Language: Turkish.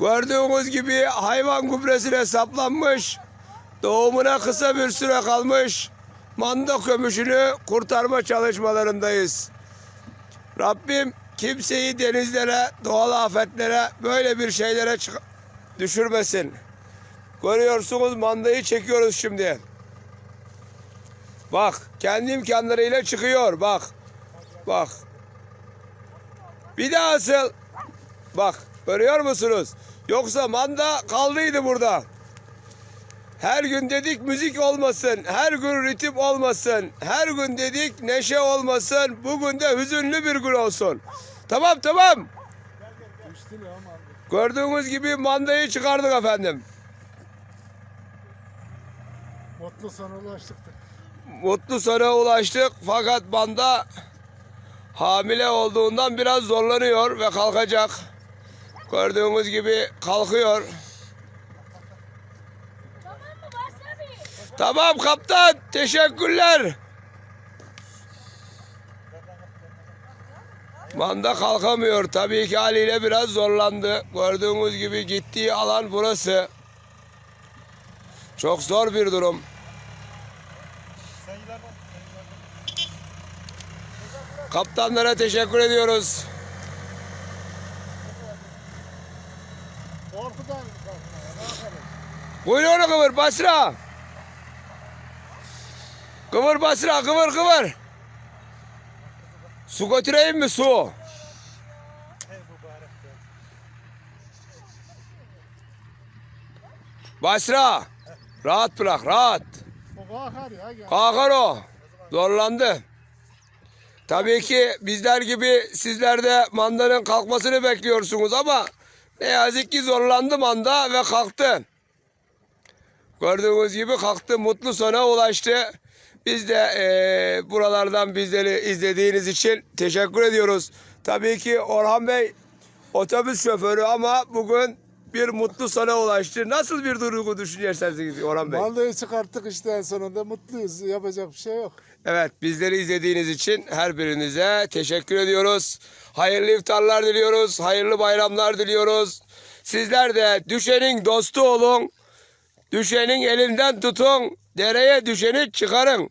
Gördüğünüz gibi hayvan gübresine saplanmış. Doğumuna kısa bir süre kalmış. Manda kömüşünü kurtarma çalışmalarındayız. Rabbim kimseyi denizlere, doğal afetlere, böyle bir şeylere düşürmesin. Görüyorsunuz mandayı çekiyoruz şimdi. Bak kendi imkanlarıyla çıkıyor bak. Bak. Bir daha asıl. Bak görüyor musunuz? Yoksa manda kaldıydı burada. Her gün dedik müzik olmasın, her gün ritim olmasın, her gün dedik neşe olmasın, bugün de hüzünlü bir gün olsun. Tamam tamam. Gördüğünüz gibi mandayı çıkardık efendim. Mutlu sona ulaştık. Mutlu sona ulaştık fakat manda hamile olduğundan biraz zorlanıyor ve kalkacak. Gördüğünüz gibi kalkıyor. Tamam mı abi? Tamam kaptan teşekkürler. Manda kalkamıyor. Tabii ki haliyle biraz zorlandı. Gördüğünüz gibi gittiği alan burası. Çok zor bir durum. Kaptanlara teşekkür ediyoruz. Korkudan onu kıvır Basra. Kıvır Basra kıvır kıvır. Su götüreyim mi su? Basra. Rahat bırak rahat. Kalkar o. Zorlandı. Tabii ki bizler gibi sizler de mandanın kalkmasını bekliyorsunuz ama ne yazık ki zorlandı manda ve kalktı. Gördüğünüz gibi kalktı, mutlu sona ulaştı. Biz de eee, buralardan bizleri izlediğiniz için teşekkür ediyoruz. Tabii ki Orhan Bey otobüs şoförü ama bugün bir mutlu sona ulaştı. Nasıl bir duygu düşünüyorsunuz Orhan Bey? Vallahi çıkarttık işte en sonunda mutluyuz. Yapacak bir şey yok. Evet bizleri izlediğiniz için her birinize teşekkür ediyoruz. Hayırlı iftarlar diliyoruz. Hayırlı bayramlar diliyoruz. Sizler de düşenin dostu olun. Düşenin elinden tutun. Dereye düşeni çıkarın.